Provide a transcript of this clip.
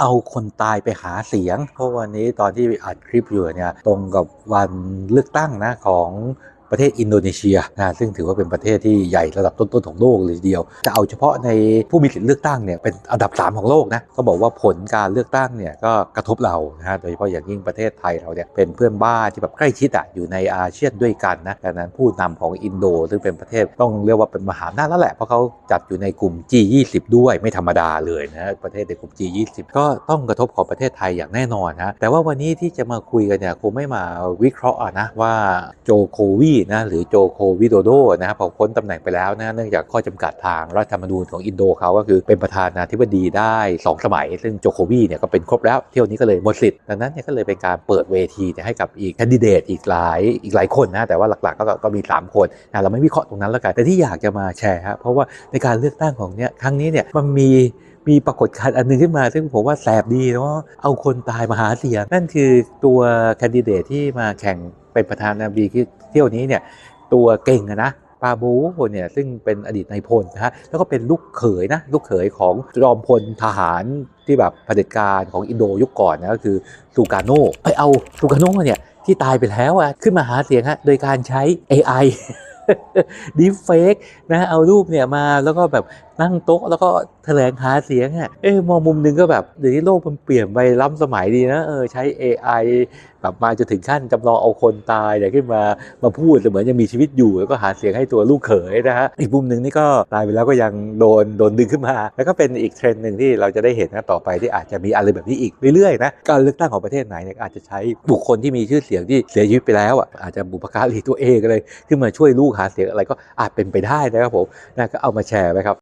เอาคนตายไปหาเสียง เพราะวันนี้ตอนที่อัดคลิปอยู่เนี่ยตรงกับวันเลือกตั้งนะของ ประเทศอินโดนีเซียนะซึ่งถือว่าเป็นประเทศที่ใหญ่ระดับต้นๆของโลกเลยทีเดียว จะเอาเฉพาะในผู้มีสิทธิเลือกตั้งเนี่ยเป็นอันดับ 3 ของโลกนะก็บอกว่าผลการเลือกตั้งเนี่ยก็กระทบเรานะฮะโดยเฉพาะอย่างยิ่งประเทศไทยเราเนี่ยเป็นเพื่อนบ้านที่แบบใกล้ชิดอะอยู่ในอาเซียนด้วยกันนะดังนั้นผู้นำของอินโดซึ่งเป็นประเทศต้องเรียกว่าเป็นมหาอำนาจแล้วแหละเพราะเขาจัดอยู่ในกลุ่ม G20 ด้วยไม่ธรรมดาเลยนะประเทศในกลุ่ม G20 ก็ต้องกระทบของประเทศไทยอย่างแน่นอนนะแต่ว่าวันนี้ที่จะมาคุยกันเนี่ยคงไม่มาวิเคราะห์นะว่าโจโควีนะหรือโจโควิโดโดนะพอพ้นตำแหน่งไปแล้วนะเนื่องจากข้อจำกัดทางรัฐธรรมนูญของอินโดเขาก็คือเป็นประธานาธิบดีได้ 2 สมัย ซึ่งโจโควีเนี่ยก็เป็นครบแล้วเที่ยวนี้ก็เลยหมดสิทธิ์ดังนั้นเนี่ยก็เลยเป็นการเปิดเวทีให้กับอีกแคนดิเดตอีกหลายอีกหลายคนนะแต่ว่าหลักๆก็ก็มี 3 คนนะเราไม่วิเคราะห์ตรงนั้นแล้วกันแต่ที่อยากจะมาแชร์ฮะเพราะว่าในการเลือกตั้งของเนี่ยครั้งนี้เนี่ยมันมี มีปรากฏการณ์อันนึงขึ้นมา ซึ่งผมว่าแสบดีเนาะเอาคนตายมาหาเสียง นั่นคือตัวแคนดิเดตที่มาแข่งเป็นประธานาธิบดีเที่ยวนี้เนี่ยตัวเก่งอะนะปาบูเนี่ยซึ่งเป็นอดีตนายพลนะฮะแล้วก็เป็นลูกเขยนะลูกเขยของจอมพลทหารที่แบบเผด็จการของอินโดยุคก่อนนะก็คือซูกาโน่ไปเอาซูกาโน่เนี่ยที่ตายไปแล้วอะขึ้นมาหาเสียงฮะโดยการใช้ AI ดีเฟกนะเอารูปเนี่ยมาแล้วก็แบบ นั่งโต๊ะแล้วก็แถลงหาเสียงอะเอ้มองมุมหนึงก็แบบเดี๋ยวนี้โลกมันเปลี่ยนไปล้ำสมัยดีนะเออใช้ AI แบบมาจนถึงขั้นจำลองเอาคนตายเนี่ยขึ้นมามาพูดเสมือนยังมีชีวิตอยู่แล้วก็หาเสียงให้ตัวลูกเขยนะฮะอีกมุมหนึ่งนี่ก็ตายไปแล้วก็ยังโดนโดนดึงขึ้นมา แล้วก็เป็นอีกเทรนด์หนึ่งที่เราจะได้เห็นนะต่อไปที่อาจจะมีอะไรแบบนี้อีกเรื่อยๆนะการเลือกตั้งของประเทศไหนเนี่ยอาจจะใช้บุคคลที่มีชื่อเสียงที่เสียชีวิตไปแล้วอะอาจจะบุพการีตัวเองอะไรขึ้นมาช่วยลูกหาเสียงอะไรก็อาจเป็นไปได้นะครับผมนะก็เอามาแชร์ไว้ครับ